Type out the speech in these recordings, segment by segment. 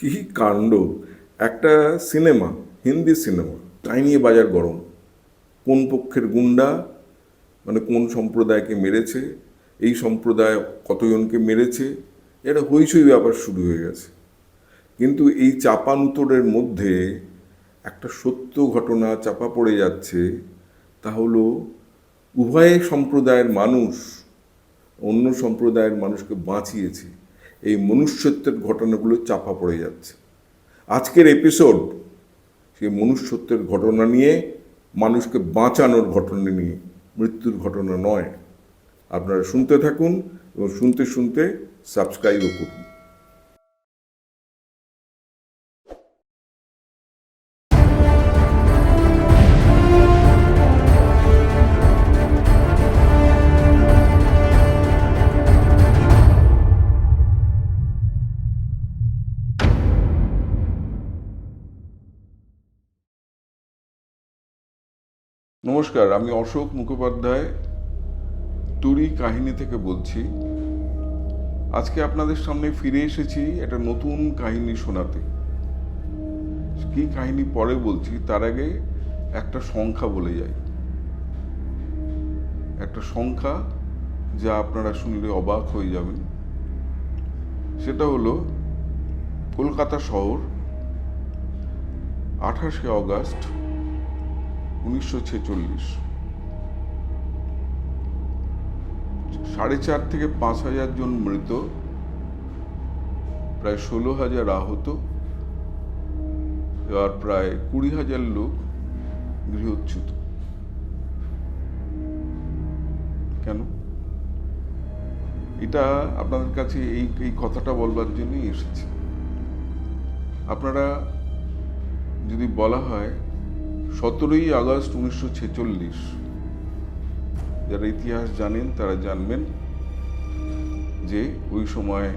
কি কাণ্ড? একটা সিনেমা, হিন্দি সিনেমা তাই নিয়ে বাজার গরম। কোন পক্ষের গুন্ডা? মানে কোন সম্প্রদায়কে মেরেছে? এই সম্প্রদায় কতজনকে মেরেছে? এটা হইচই ব্যাপার শুরু হয়ে গেছে। কিন্তু এই চাপানুতরের মধ্যে একটা সত্য ঘটনা চাপা পড়ে যাচ্ছে, তা হলো উভয় সম্প্রদায়ের মানুষ অন্য সম্প্রদায়ের মানুষকে বাঁচিয়েছে। এই মনুষ্যত্বের ঘটনাগুলো চাপা পড়ে যাচ্ছে। আজকের এপিসোড সেই মনুষ্যত্বের ঘটনা নিয়ে, মানুষকে বাঁচানোর ঘটনা নিয়ে, মৃত্যুর ঘটনা নয়। আপনারা শুনতে থাকুন এবং শুনতে শুনতে সাবস্ক্রাইবও করুন। নমস্কার, আমি অশোক মুখোপাধ্যায়, তুরি কাহিনী থেকে বলছি। আজকে আপনাদের সামনে ফিরে এসেছি একটা নতুন কাহিনী শোনাতে। কি কাহিনী পরে বলছি, তার আগে একটা সংখ্যা বলে যাই। একটা সংখ্যা যা আপনারা শুনলে অবাক হয়ে যাবেন। সেটা হলো, কলকাতা শহর, আঠাশে অগাস্ট উনিশশো ছেচল্লিশ। সাড়ে চার থেকে পাঁচ হাজার জন মৃত, প্রায় ষোলো হাজার আহত, এবার প্রায় কুড়ি হাজার লোক গৃহচ্যুত। কেন? এটা আপনাদের কাছে এই এই কথাটা বলবার জন্যই এসেছে। আপনারা যদি বলা হয় সতেরোই আগস্ট উনিশশো ছেচল্লিশ। যারা ইতিহাস জানেন, তারা জানবেন যে ওই সময়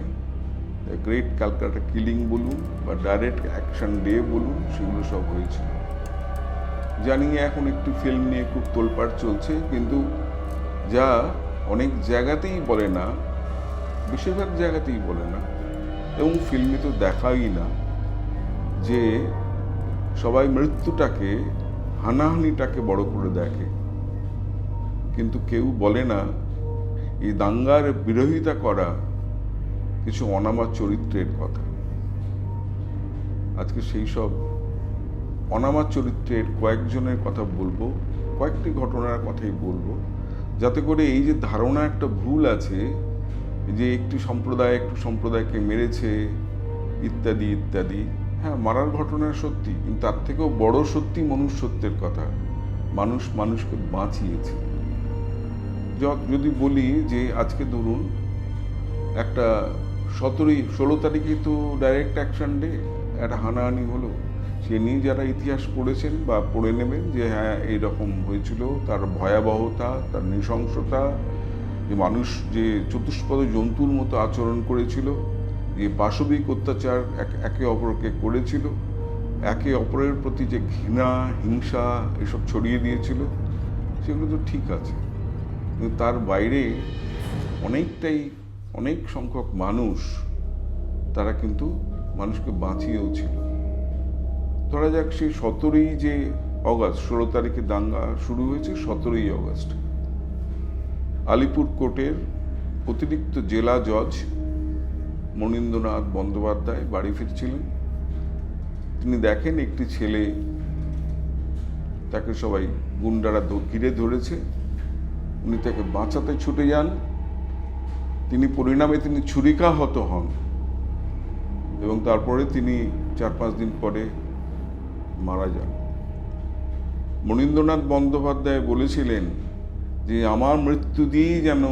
গ্রেট ক্যালকাটা কিলিং বলুন বা ডাইরেক্ট অ্যাকশন ডে বলুন, সেগুলো সব হয়েছিল। জানি এখন একটু ফিল্ম নিয়ে খুব তোলপাড় চলছে, কিন্তু যা অনেক জায়গাতেই বলে না, বেশিরভাগ জায়গাতেই বলে না, এবং ফিল্মে তো দেখাই না যে সবাই মৃত্যুটাকে হানাহানিটাকে বড় করে দেখে। কিন্তু কেউ বলে না, এই দাঙ্গার বিরোধিতা করা কিছু অনামা চরিত্রের কথা। আজকে সেই সব অনামা চরিত্রের কয়েকজনের কথা বলব, কয়েকটি ঘটনার কথাই বলব, যাতে করে এই যে ধারণা একটা ভুল আছে, যে একটি সম্প্রদায় একটু সম্প্রদায়কে মেরেছে, ইত্যাদি ইত্যাদি। হ্যাঁ মারার ঘটনা সত্যি, কিন্তু তার থেকেও বড় সত্যি মনুষ্যত্বের কথা। মানুষ মানুষকে বাঁচিয়েছে। যদি বলি যে আজকে ধরুন, একটা সতেরোই, ষোলো তারিখে তো ডাইরেক্ট অ্যাকশন ডে একটা হানাহানি হলো। সে নিয়ে যারা ইতিহাস পড়েছেন বা পড়ে নেবেন যে হ্যাঁ এইরকম হয়েছিল, তার ভয়াবহতা, তার নৃশংসতা, যে মানুষ যে চতুষ্পদ জন্তুর মতো আচরণ করেছিল যে পাশবিক অত্যাচার একে অপরকে করেছিল। একে অপরের প্রতি যে ঘৃণা, হিংসা এসব ছড়িয়ে দিয়েছিল, সেগুলো তো ঠিক আছে। কিন্তু তার বাইরে অনেকটাই, অনেক সংখ্যক মানুষ তারা কিন্তু মানুষকে বাঁচিয়েও ছিল। ধরা যাক সেই সতেরোই যে অগাস্ট, ষোলো তারিখে দাঙ্গা শুরু হয়েছে সতেরোই অগাস্ট। আলিপুর কোর্টের অতিরিক্ত জেলা জজ মনীন্দ্রনাথ বন্দ্যোপাধ্যায় বাড়ি ফিরছিলেন। তিনি দেখেন একটি ছেলে তাকে সবাই গুন্ডারা ঘিরে ধরেছে, উনি তাকে বাঁচাতে ছুটে যান। তিনি পরিণামে তিনি ছুরিকাহত হন এবং তারপরে তিনি চার পাঁচ দিন পরে মারা যান। মনীন্দ্রনাথ বন্দ্যোপাধ্যায় বলেছিলেন যে, আমার মৃত্যু দিয়েই যেন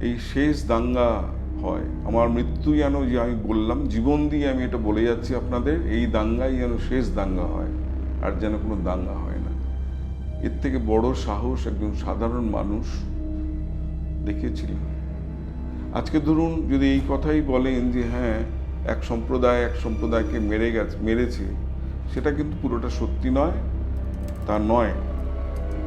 এই শেষ দাঙ্গা হয়। আমার মৃত্যু যেন যে আমি বললাম, জীবন দিয়ে আমি এটা বলে যাচ্ছি আপনাদের, এই দাঙ্গাই যেন শেষ দাঙ্গা হয়, আর যেন কোনো দাঙ্গা হয় না। এর থেকে বড় সাহস একজন সাধারণ মানুষ দেখিয়েছিলেন। আজকে ধরুন যদি এই কথাই বলেন যে হ্যাঁ এক সম্প্রদায় এক সম্প্রদায়কে মেরে গেছে, মেরেছে, সেটা কিন্তু পুরোটা সত্যি নয়, তা নয়।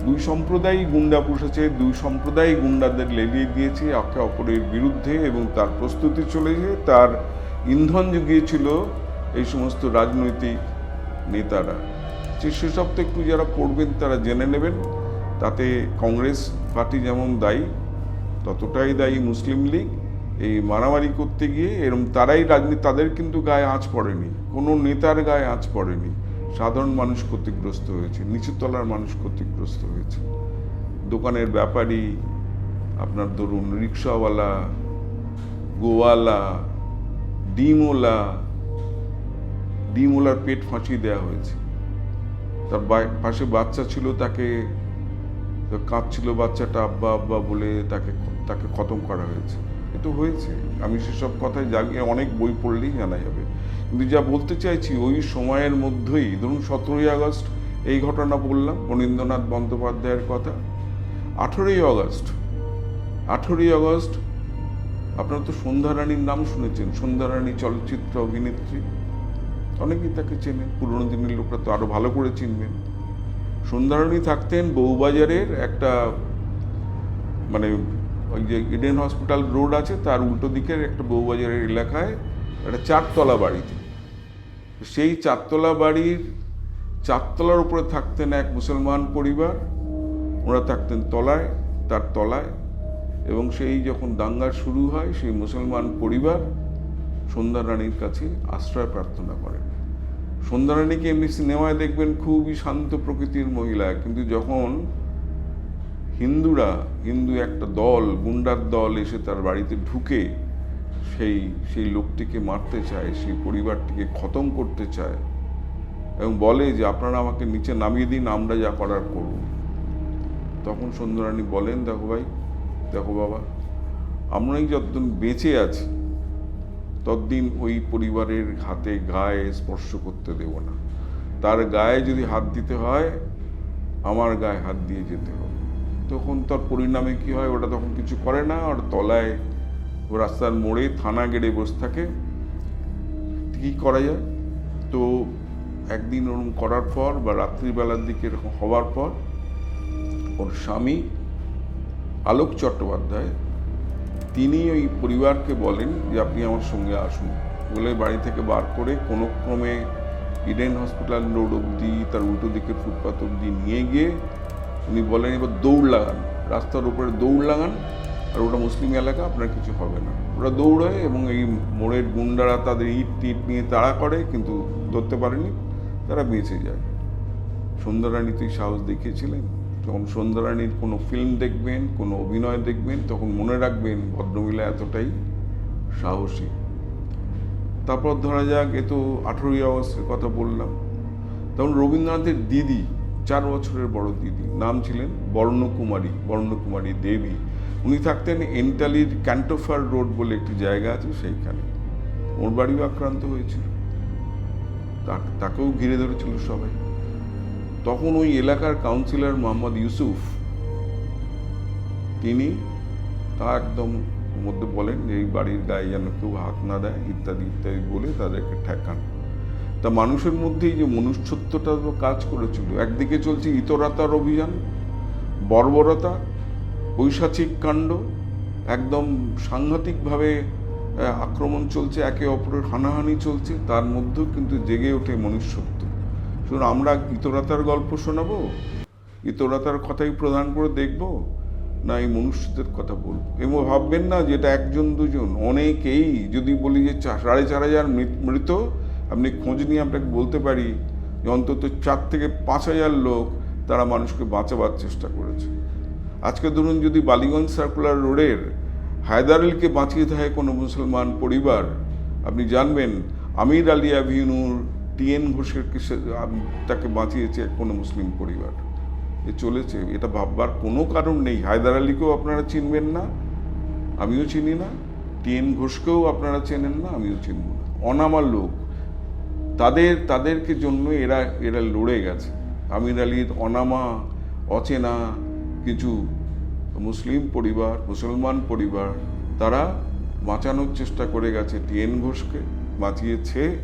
দুই সম্প্রদায়ই গুন্ডা পুষেছে, দুই সম্প্রদায় গুন্ডাদের লেলিয়ে দিয়েছে, একে অপরের বিরুদ্ধে এবং তার প্রস্তুতি চলেছে। তার ইন্ধন জুগিয়েছিল এই সমস্ত রাজনৈতিক নেতারা। যে সেসব তো একটু যারা পড়বেন তারা জেনে নেবেন। তাতে কংগ্রেস পার্টি যেমন দায়ী, ততটাই দায়ী মুসলিম লীগ। এই মারামারি করতে গিয়ে এরম তারাই রাজনীতি, তাদের কিন্তু গায়ে আঁচ পড়েনি। কোনো নেতার গায়ে আঁচ পড়েনি। সাধারণ মানুষ ক্ষতিগ্রস্ত হয়েছে নিচু তলার মানুষ ক্ষতিগ্রস্ত হয়েছে। দোকানের ব্যাপারী, আপনার ধরুন রিক্সাওয়ালা, গোয়ালা, ডিমওয়ালা, ডিমওয়ালার পেট ফাঁসিয়ে দেওয়া হয়েছে। তার পাশে বাচ্চা ছিল তাকে কাঁদছিল বাচ্চাটা, আব্বা আব্বা বলে তাকে তাকে খতম করা হয়েছে। এ তো হয়েছে। আমি সেসব কথায় জাগিয়ে অনেক বই পড়লেই জানা যাবে। কিন্তু যা বলতে চাইছি, ওই সময়ের মধ্যেই, ধরুন সতেরোই আগস্ট, এই ঘটনা বললাম মনীন্দ্রনাথ বন্দ্যোপাধ্যায়ের কথা। আঠেরোই আগস্ট আঠেরোই আগস্ট, আপনারা তো সন্ধ্যা রানীর নাম শুনেছেন, সন্ধ্যা রানী চলচ্চিত্র অভিনেত্রী। অনেকেই তাকে চেনেন, পুরনো দিনের লোকরা তো আরও ভালো করে চিনবেন। সন্ধ্যারানী থাকতেন বউবাজারের একটা মানে ওই যে ইডেন হসপিটাল রোড আছে, তার উল্টো দিকের একটা বউবাজারের এলাকায় একটা চারতলা বাড়িতে সেই চারতলা বাড়ির চারতলার উপরে থাকতেন এক মুসলমান পরিবার। ওরা থাকতেন তলায়, তার তলায়। এবং সেই যখন দাঙ্গা শুরু হয়, সেই মুসলমান পরিবার সন্ধ্যা রানীর কাছে আশ্রয় প্রার্থনা করেন। সন্ধ্যা রানীকে এমনি সিনেমায় দেখবেন খুবই শান্ত প্রকৃতির মহিলা, কিন্তু যখন হিন্দুরা, হিন্দু একটা দল, গুন্ডার দল এসে তার বাড়িতে ঢুকে সেই সেই লোকটিকে মারতে চায়, সেই পরিবারটিকে খতম করতে চায় এবং বলে যে, আপনারা আমাকে নিচে নামিয়ে দিন, আমরা যা করার করব। তখন সন্ধ্যারানী বলেন, দেখো ভাই, দেখো বাবা, আমরাই যতদিন বেঁচে আছি, ততদিন ওই পরিবারের হাতে গায়ে স্পর্শ করতে দেব না। তার গায়ে যদি হাত দিতে হয়, আমার গায়ে হাত দিয়ে যেতে হবে। তখন তার পরিণামে কি হয়, ওটা তখন কিছু করে না। আর তলায়, রাস্তার মোড়ে, থানা গেড়ে বসে থাকে। কি করা যায়? তো একদিন ওরকম করার পর বা রাত্রিবেলার দিকে এরকম হওয়ার পর, ওর স্বামী আলোক চট্টোপাধ্যায়, তিনি ওই পরিবারকে বলেন যে, আপনি আমার সঙ্গে আসুন। বলে বাড়ি থেকে বার করে কোনো ক্রমে ইডেন হসপিটাল রোড অবধি, তার উল্টো দিকের ফুটপাথ অবধি নিয়ে গিয়ে উনি বলেন, এবার দৌড় লাগান। রাস্তার উপরে দৌড় লাগান, আর ওটা মুসলিম এলাকা, আপনার কিছু হবে না। ওরা দৌড়ায় এবং এই মোড়ের গুন্ডারা তাদের ইট টিট নিয়ে তাড়া করে, কিন্তু ধরতে পারেনি, তারা বেঁচে যায়। সন্ধ্যারানী তুই সাহস দেখিয়েছিলেন। যখন সন্ধ্যারানীর কোনো ফিল্ম দেখবেন, কোনো অভিনয় দেখবেন, তখন মনে রাখবেন ভদ্রমহিলা এতটাই সাহসী। তারপর ধরা যাক, এ তো আঠেরোই আগস্টের কথা বললাম। তখন রবীন্দ্রনাথের দিদি চার বছরের বড় দিদি। নাম ছিলেন বর্ণকুমারী বর্ণকুমারী দেবী। উনি থাকতেন এন্টালির ক্যান্টোফার রোড বলে একটি জায়গা আছে সেইখানে। ওর বাড়িও আক্রান্ত হয়েছিল। তাকেও ঘিরে ধরেছিল সবাই। তখন ওই এলাকার কাউন্সিলর মোহাম্মদ ইউসুফ, তিনি তা একদম মধ্যে বলেন যে, এই বাড়ির গায়ে যেন কেউ হাত না দেয়, ইত্যাদি ইত্যাদি বলে তাদেরকে ঠেকান। তা মানুষের মধ্যেই যে মনুষ্যত্বটা তো কাজ করেছিল। একদিকে চলছে ইতরাতার অভিযান, বর্বরতা পৈশাচিক কাণ্ড, একদম সাংঘাতিকভাবে আক্রমণ চলছে, একে অপরের হানাহানি চলছে, তার মধ্যেও কিন্তু জেগে ওঠে মনুষ্যত্ব। শুধু আমরা ইতরাতার গল্প শোনাবো? ইতরাতার কথাই প্রধান করে দেখব? না, এই মনুষ্যদের কথা বলব? এবং ভাববেন না যে এটা একজন দুজন, অনেকেই যদি বলি যে সাড়ে চার হাজার মৃত আপনি খোঁজ নিয়ে আপনাকে বলতে পারি যে অন্তত চার থেকে পাঁচ হাজার লোক তারা মানুষকে বাঁচাবার চেষ্টা করেছে। আজকে ধরুন যদি বালিগঞ্জ সার্কুলার রোডের হায়দার আলীকে বাঁচিয়ে থাকে কোনো মুসলমান পরিবার, আপনি জানবেন আমির আলী অ্যাভিনিউর টিএন ঘোষের তাকে বাঁচিয়েছে কোনো মুসলিম পরিবার। এ চলেছে, এটা ভাববার কোনো কারণ নেই। হায়দার আলীকেও আপনারা চিনবেন না, আমিও চিনি না। টিএন ঘোষকেও আপনারা চেনেন না, আমিও চিনব না। অনামা লোক তাদের, তাদেরকে জন্য এরা এরা লড়ে গেছে। আমির আলীর অনামা, অচেনা, কিছু মুসলিম পরিবার, মুসলমান পরিবার, তারা বাঁচানোর চেষ্টা করে গেছে টিএন ঘোষকে, বাঁচিয়েছে।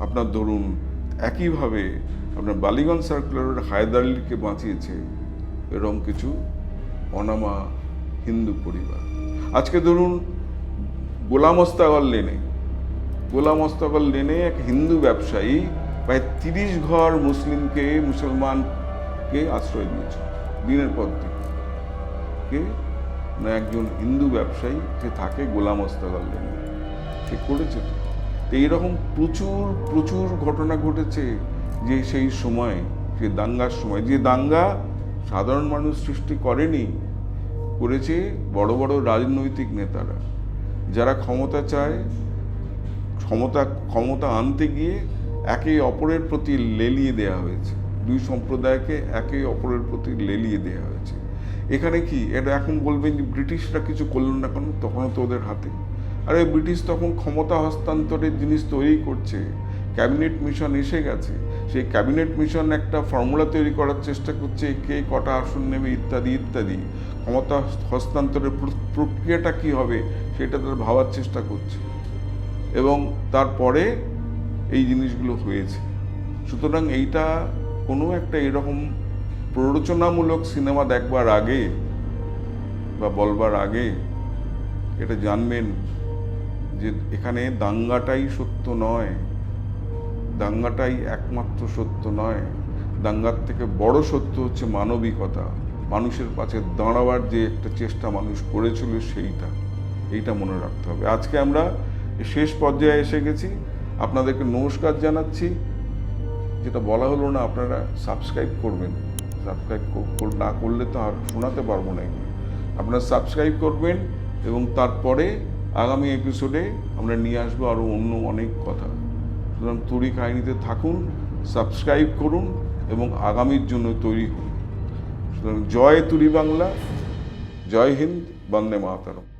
আপনার ধরুন, একইভাবে আপনার বালিগঞ্জ সার্কুলারের হায়দার আলীকে বাঁচিয়েছে এরকম কিছু অনামা হিন্দু পরিবার। আজকে ধরুন, গোলাম ওস্তাগর লেনে গোলাম মোস্তফার লেনে এক হিন্দু ব্যবসায়ী প্রায় তিরিশ ঘর মুসলিমকে, মুসলমানকে আশ্রয় দিয়েছে। দিনের পর দিন। কে? একজন হিন্দু ব্যবসায়ী যে থাকে গোলাম মোস্তফার লেনে সে করেছে তো। তো এইরকম প্রচুর প্রচুর ঘটনা ঘটেছে যে সেই সময়, সে দাঙ্গার সময়। যে দাঙ্গা সাধারণ মানুষ সৃষ্টি করেনি, করেছে বড় বড় রাজনৈতিক নেতারা। যারা ক্ষমতা চায় ক্ষমতা ক্ষমতা আনতে গিয়ে একে অপরের প্রতি লেলিয়ে দেয়া হয়েছে। দুই সম্প্রদায়কে একে অপরের প্রতি লেলিয়ে দেয়া হয়েছে। এখানে কি? এটা এখন বলবেন যে ব্রিটিশরা কিছু করল না কেন? তখনও তো ওদের হাতে। আরে ব্রিটিশ তখন ক্ষমতা হস্তান্তরের জিনিস তৈরি করছে। ক্যাবিনেট মিশন এসে গেছে। সেই ক্যাবিনেট মিশন একটা ফর্মুলা তৈরি করার চেষ্টা করছে, কে কটা আসন নেবে, ইত্যাদি ইত্যাদি। ক্ষমতা হস্তান্তরের প্রক্রিয়াটা কি হবে, সেটা তারা ভাবার চেষ্টা করছে। এবং তারপরে এই জিনিসগুলো হয়েছে। সুতরাং এইটা কোনো একটা এরকম প্ররোচনামূলক সিনেমা দেখবার আগে বা বলবার আগে এটা জানবেন যে এখানে দাঙ্গাটাই সত্য নয়, দাঙ্গাটাই একমাত্র সত্য নয়। দাঙ্গার থেকে বড় সত্য হচ্ছে মানবিকতা। মানুষের পাশে দাঁড়াবার যে একটা চেষ্টা মানুষ করেছিল সেইটা, এইটা মনে রাখতে হবে। আজকে আমরা শেষ পর্যায়ে এসে গেছি। আপনাদেরকে নমস্কার জানাচ্ছি। যেটা বলা হলো না, আপনারা সাবস্ক্রাইব করবেন। সাবস্ক্রাইব না করলে তো আর শোনাতে পারব না আপনারা সাবস্ক্রাইব করবেন এবং তারপরে আগামী এপিসোডে আমরা নিয়ে আসব আরও অন্য অনেক কথা। সুতরাং তরি কাহিনীতে থাকুন সাবস্ক্রাইব করুন এবং আগামীর জন্য তৈরি হন সুতরাং জয় তুরি বাংলা, জয় হিন্দ, বন্দে মাতারম।